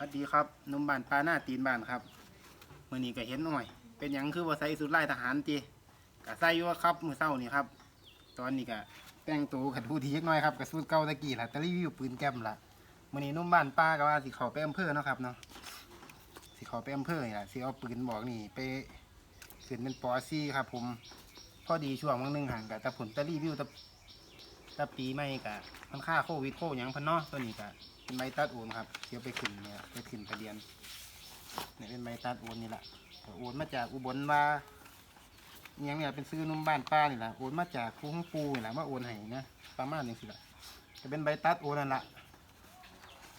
สวัสดีครับนุ่มบ้านปลาหน้าตีนบ้านครับมื่อนี้ก็เห็นหน่อย เป็นหยังคือว่าใส่สุดไล่ทหารตีก็ใส่อยู่ครับมือเศร้านี่ครับ ตอนนี้ก็แต่งตัวขัดหูทียักน้อยครับกับสูตรเก่าตะกี้ละแตรีวิวปืนแก้มละมื่อนี้นุ่มบ้านป้าก็ว่าสิเขาไปอำเภอเนาะครับเนาะสิเขาไปอำเภอนี่ละสิเอาปืนบอกนี่ไปขึ้นเป็นปอซี่ครับ ผมพอดีช่วงวันหนึ่งห่างกับตะผลตะรีวิวตะตะปีไม่กะมันค่าโควิดโคหยังพันเนาะตัวนี้กะ เป็นใบตัดโอนครับเดี๋ยวไปขึ้นเนี่ยไปขึ้นทะเบียนเนี่ยเป็นใบตัดโอนนี่แหละโอนมาจากอุบลว่าอิหยังเนี่ยเป็นซื้อนุ่มบ้านป้านี่แหละโอนมาจากครูของปูนี่แหละมาโอนให้นะประมาณนี้สิละจะเป็นใบตัดโอนนั่นแหละ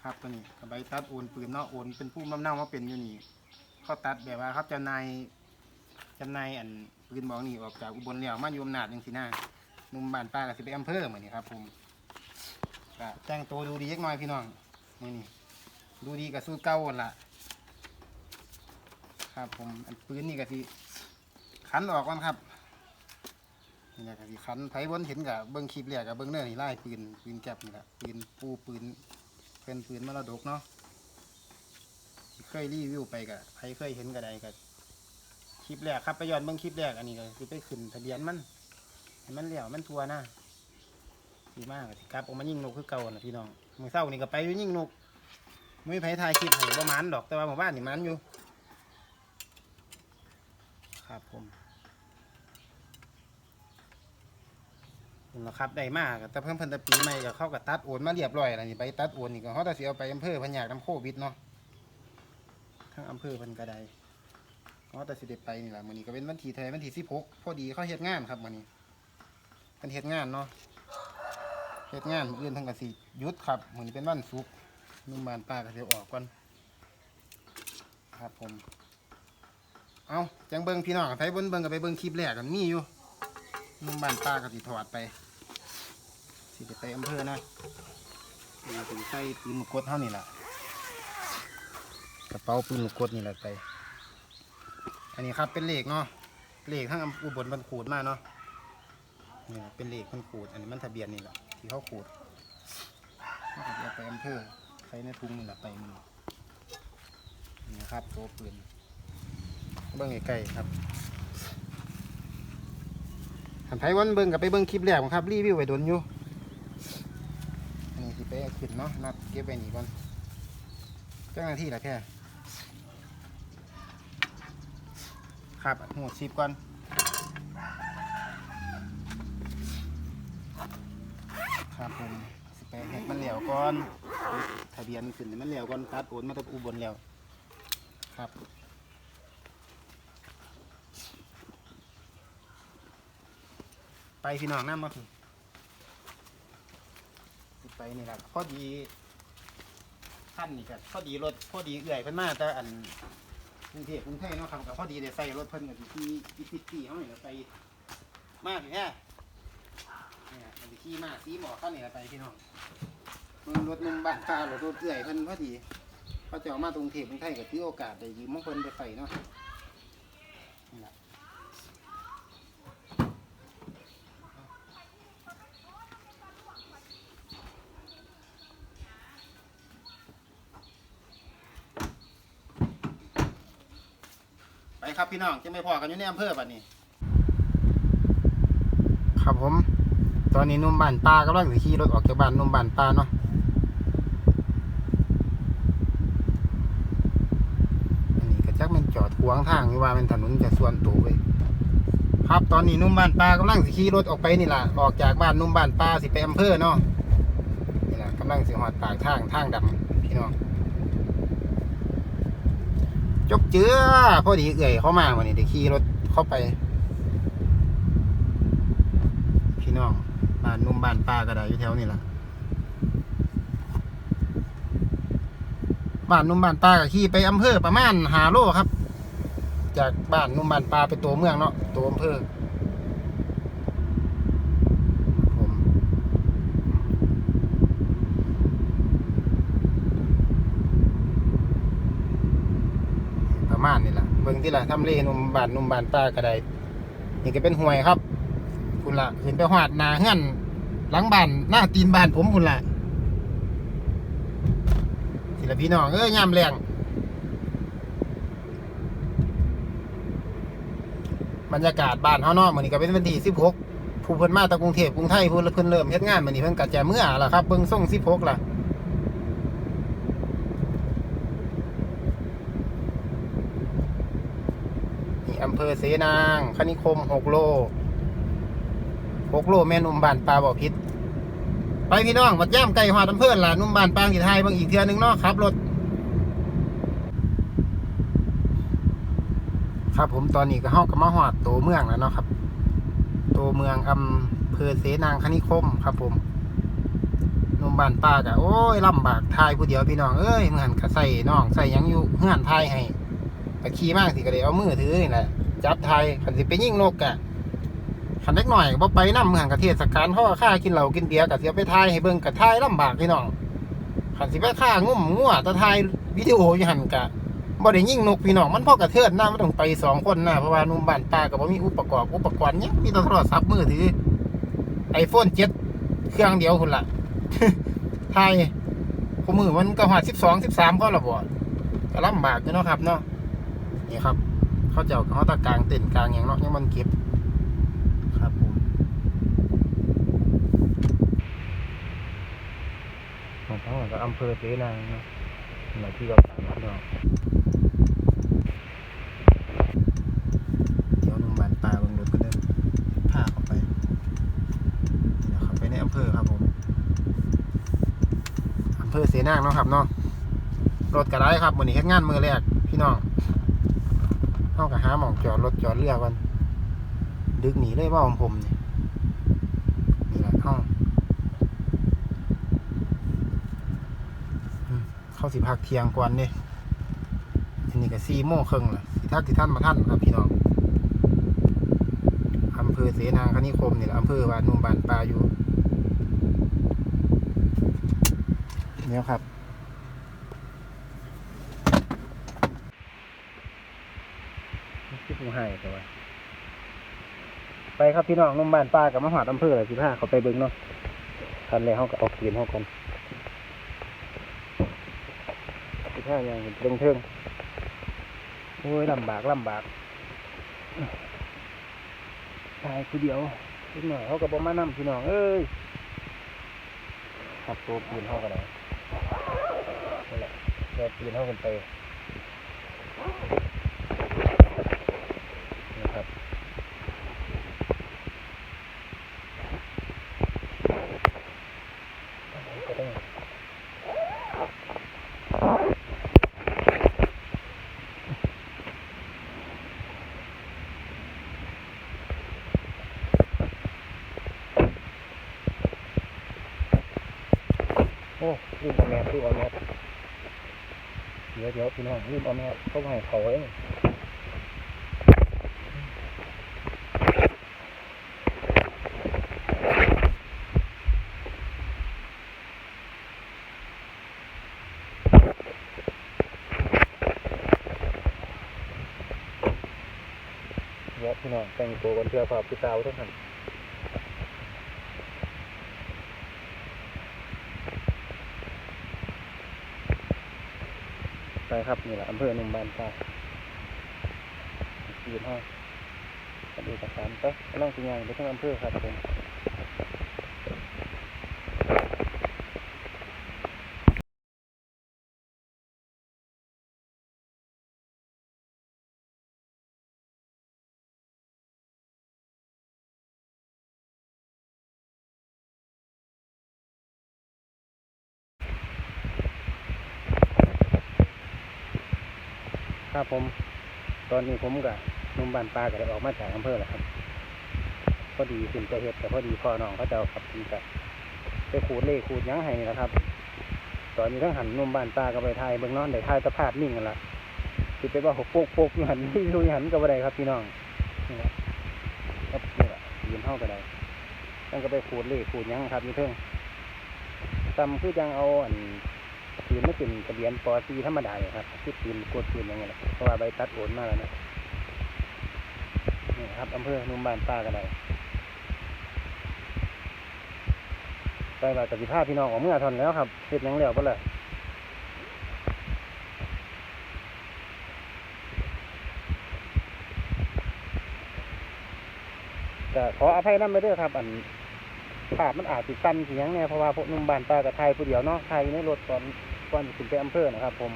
ครับตัวนี้ใบตัดโอนปืนเนาะโอนเป็นผู้นำเน่ามาเป็นอยู่นี่เขาตัดแบบว่าครับจ้านายจ้านายอันปืนบอกนี่ออกจากอุบลแล้วมาอยู่อำนาจยังสิหน้านุ่มบ้านป้าก็สิไปอำเภอเหมือนนี้ครับผมก็แต่งตัวดูดีเล็กน้อยพี่น้อง นี่นี่ดูดีกับสู้เก่าหั่นละครับผมอันปืนนี่ก็สิขันออกก่อนครับนี่แหละก็สิขันไผ่บนเห็นกับเบิ้งคลิปเรียกกับเบิ้งเนื้อนี่ไล่ปืนปืนแก็บนี่แหละปืนปูปืนเพื่อนปืนมรดกเนาะที่เคยรีวิวไปกับใครเคยเห็นกับใดกับคลิปแรกครับไปย้อนเบิ้งคลิปแรกอันนี้ก็คือไปขึ้นทะเบียนมันให้มันเหลี่ยวมันทัวหน้า ดีมากครับออกมายิงนกคือเก่าน่ะพี่น้องมือเศร้านี่ก็ไปอยู่ยิงนกไม่มีไผถ่ายคลิปให้ประมาณดอกแต่ว่าหมู่บ้านนี่มันอยู่ ครับผมนี่แหละครับได้มากแต่เพิ่มเพิ่นแต่ปีใหม่ก็เข้ากับตัดโอนมาเรียบร้อยแล้วนี่ใบตัดโอนนี่ก็เขาแต่สิเอาไปอำเภอพญาน้ำโควิดเนาะทั้งอำเภอพิ่นก็ไดเขาแต่สิได้ไปนี่แหละมื้อนี้ก็เป็นวันที่เท่าไหร่วันที่สิบหกพอดีเขาเฮ็ดงานครับมื้อนี้เป็นเฮ็ดงานเนาะ เฮ็ดงานมื้ออื่นทั้งกสิหยุดครับมื้อนี้เป็นวันศุกร์นุ่มบานป้าก็สิออกก่อนครับผม เอาจังเบิ่งพี่น้องไผเบิ่งเบิ่งก็ไปเบิ่งคลิปแรกกันมีอยู่นุ่มบานป้าก็สิถอดไป สิได้ไปอำเภอนะเราสิใส่ปืนลูกดเท่านี่ล่ะกระเป๋าปืนลูกดนี่แหละไป อันนี้ครับเป็นเหลขเนาะเหลขทั้งอุบลบรรขูดมาเนาะนี่นะเป็นเหลขมันขูดอันนี้มันทะเบียนนี่แหละ ที่เขาขูดเขาก็จะเอาไปอำเภอใส่ในถุงนี่แหละไปมันนี่นะครับตัวปืนเบิ้งใกล้ๆครับหันไผวันเบิ้งกับไปเบิ้งคลิปแรกครับรีวิวไว้โดนอยู่อันนี้สิไปขึ้นเนาะนัดเก็บไว้นี่ก่อนเจ้าหน้าที่ละแค่ครับหัวซีบก่อน ครับผมสิไปเฮ็ดมันเหลวก่อนทะเบียนขึ้นให้มันเหลวก่อนตัดโอนมาจากอุบลแล้วครับไปพี่น้องน้ำมาถึงสิไปนี่แหละพอดีท่านนี่ก็พอดีรถพอดีเอื่อยเพิ่นมาแต่อันกรุงเทพกรุงเทพเนาะครับก็พอดีได้ใส่รถเพิ่นกับที่ที่พิตี้เขาเนี่ยไปมากเนี่ยมันจะ ขี่มาสีหมอข้านี่ละไปพี่น้องมึงรถนุ่มบ้านตารถรถเอื่อยเพิ่นพอดีเขาจะเอามาตรงเทพกรุงไทยกับที่โอกาสได้ยืมมงคลไปใส่เนาะนี่ล่ะไปครับพี่น้องจะไม่พอกันอยู่ในอำเภอบัดนี้ ครับผม ตอนนี้นุ่มบ้านปลากำลังขี่รถออกจากบ้านนุ่มบ้านปลาเนาะอันนี้ก็จักมันจอดขวางทางอยู่ว่าเป็นถนนจะส่วนตัวเลยครับตอนนี้นุ่มบ้านปลากำลังสิขี่รถออกไปนี่ล่ะออกจากบ้านนุ่มบ้านปลาสิไปอำเภอเนาะนี่ล่ะกำลังสิหอดปากทางทางดำพี่น้องจบเจือพอดีเอื่อยเข้ามาวันนี้เดี๋ยวขี่รถเข้าไป พี่น้อง บ้านนุ่มบ้านป้าก็ได้อยู่แถวนี้ล่ะบ้านนุ่มบ้านป้าก็ขี่ไปอำเภอประมาณหาโลครับ จากบ้านนุ่มบ้านป้าไปตัวเมืองเนาะตัวอำเภอมประมาณนี้ล่ะเบิ่งที่ล่ะทำเลนุ่มบ้านนุ่มบ้านป้าก็ได้นี่ก็เป็นห่วยครับ คุณละเห็นไปหอดหนาเฮือนหลังบ้านหน้าตีนบ้านผมคุณละสิละพี่น้องเอ้ยยามแรงบรรยากาศบ้านเฮาเนาะมื้อนี้ก็เป็นวันที่16ผู้เพิ่นมาจากรุงเทพกรุงไทยผู้เพิ่นเริ่มเฮ็ดงานมื้อนี้เพิ่นก็จะเมื่อล่ะครับเบิ่งส่ง16ล่ะนี่อำเภอเสนาง คณิคมหกโล หกโลแม่นุ่มบานปลาบ่อพิษไปพี่น้องวัดย่ามไก่หอดอำเภอล่ะนุ่มบานปางกี่ไทยบางอีกเทือหนึงเนาะครับรถครับผมตอนนี้ก็เฮาก็มาหอดตัวเมืองแล้วเนาะครับตัวเมืองอำเภอเสนางคณิคมครับผมนุ่มบานปลากะโอ้ยลำบากทายผู้เดียวพี่น้องเอ้ยเมื่อหันก็ใส่น้องใส่ยังอยู่เฮือนทายให้ก็ขี่มากสิก็เลยเอามือถือนี่แหละจับไทยขันสิไปยิ่งนกกะ ขันเล็กหน่อยบ่ไปน้ำเมืองกะเทศกาลพ่อข้ากินเหล้ากินเบียร์กะเสียไปทายให้เบิ่งกะทายลำบากพี่น้องขันสิไปฆ่างุ่มงัวตะทายวิดีโออยู่หันกะบ่ได้ยิ่งนกพี่น้องมันพ่อกระเทิดหน้ามันต้องไปสองคนนะเพราะว่านุ่มบ้านป่าก็บ่มีอุปกรณ์อุปกรณ์หยังมีแต่โทรศัพท์มือถือไอโฟน7เครื่องเดียวพุ่นล่ะทายคู่มือมันก็หอด12 13พอละบ่ก็ลำบากอยู่เนาะครับเนาะนี่ครับ เขาจะเอาเขาตะกลางเต็นกลางอย่างเนาะยังมันเก็บครับผม ของเขาก็อำเภอเสนางนะหน่อยที่เราถามพี่น้องเดี๋ยวหนุ่มบานป่าเบิ่งรถก็เดินพาเข้าไปนี่นะครับไปในอำเภอครับผมอำเภอเสนางเนาะครับเนาะรถกระไรครับวันนี้เฮ็ดงานมือแรกพี่น้องเข้ากับหาหมองจอดรถจอดเรือกันดึกหนีเลยว่าของผมนี่นี่แหละเข้าอืม เข้าสิพักเที่ยงกวนเด้อันนี้ก็สี่โมงครึ่งละสิทักที่ท่านมาท่านครับพี่น้องอำเภอเสนางคณิคมนี่แหละอำเภอบ้านนุ่มบ้านปลาอยู่เนี่ยครับที่ผู้ให้แต่ว่าไปครับพี่น้องนุ่มบ้านป้ากับมหาดอำเภอสิบห้าเขาไปเบิ้งเนาะทันแล้วเขาก็ออกเกียนเขากัน ข้าอย่างเทิงเทิงโอ้ยลำบากลำบากตายคือเดียวนิดหน่อยเขาก็บอกมานํพี่น้องเอ้ยขับตัวปืนเข้ากันเลยนั่นแหละแกปืนเข้ากันไปนะครับ ก็ต้อง โอ้ลืมเอาแมสลืมเอาแมสเดี๋ยวเดี๋ยวพี่น้องลืมเอาแมสเข้ามาให้เขาเองเยอะพี่น้องแต่งตัวกันเพื่อความพิสาวทุกท่าน นะครับนี่แหละอำเภอหนุ่มบานตายืนห้องกดูกระสานไปกำลังสิงานไปทั้งอำเภอครับผม ครับผม ตอนนี้ผมกับนุ่มบานปลาก็ได้ออกมาจากอำเภอแล้วครับ พอดีขึ้นจะเฮ็ดแต่พอดีพ่อน้องเขาจะเอาขับทีกับไปขูดเล่ขูดยั้งให้นะครับ ตอนนี้ทั้งหันนุ่มบานปลาก็ไปถ่ายเบื้องนอนได้ถ่ายสภาพนิ่งกันละคิดไปว่าหกโปกโปกอยู่หันนี่ดูอยู่หันก็บ่ได้ครับพี่น้องนี่แหละครับนี่แหละยืนเท่าก็ได้ตั้งก็ไปขูดเล่ขูดยั้งครับนี่เพิ่งตำคือจังเอาอัน ปืนไม่เป็นทะเบียนปอซีธรรมดาเลยครับที่ปืนกดปืนยังไงี้เพราะว่าใบตัดโอนมาแล้วนะนี่ครับอำเภอนุ่มบานป้ากันเลยไปแบบกับสิภาพพี่น้องของเมื่อทอนแล้วครับเสร็จยังแล้วปะล่ะจะขออภัยนั่นไม่ได้ครับ อันภาพมันอาจติดตันเสียงเนี่ยเพราะว่าพวกนุ่มบานตากับไทยผู้เดียวเนาะไทยในรถตอน ก่อนสิขึ้นไปอำเภอนะครับ ผม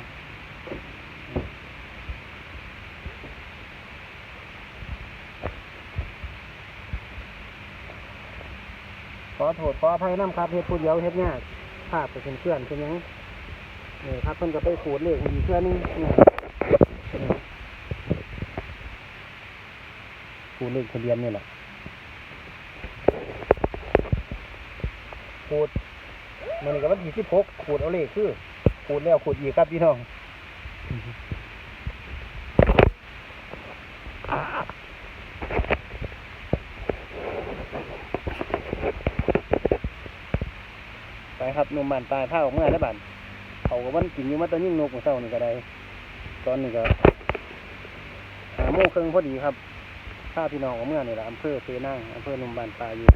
ขอโทษขออภัยน้ำครับเฮ็ดผู้เดียวเฮ็ดยากภาพไปเป็นเพื่อนเป็นยังนี่ครับเพิ่นก็ไปขูดเลขอีกเพื่อนนี่ขูดเลขทะเบียนนี่แหละขูดมันก็วันที่สิบหกขูดเอาเลขคือ ขูดแล้วขูดอีกครับพี่น้องไปครับนุ่มบานตายผ้าออกเมื่อได้บานเขาก็วันกินอยู่มาแตอนยิ่งนกของเศร้านี่ก็ได้ ตอนนี้ก็หาโมงครึ่งพอดีครับถ้าพี่น้องของเมื่อนี่แหละอำเภอเซนังอำเภอนุ่มบานปลาอยู่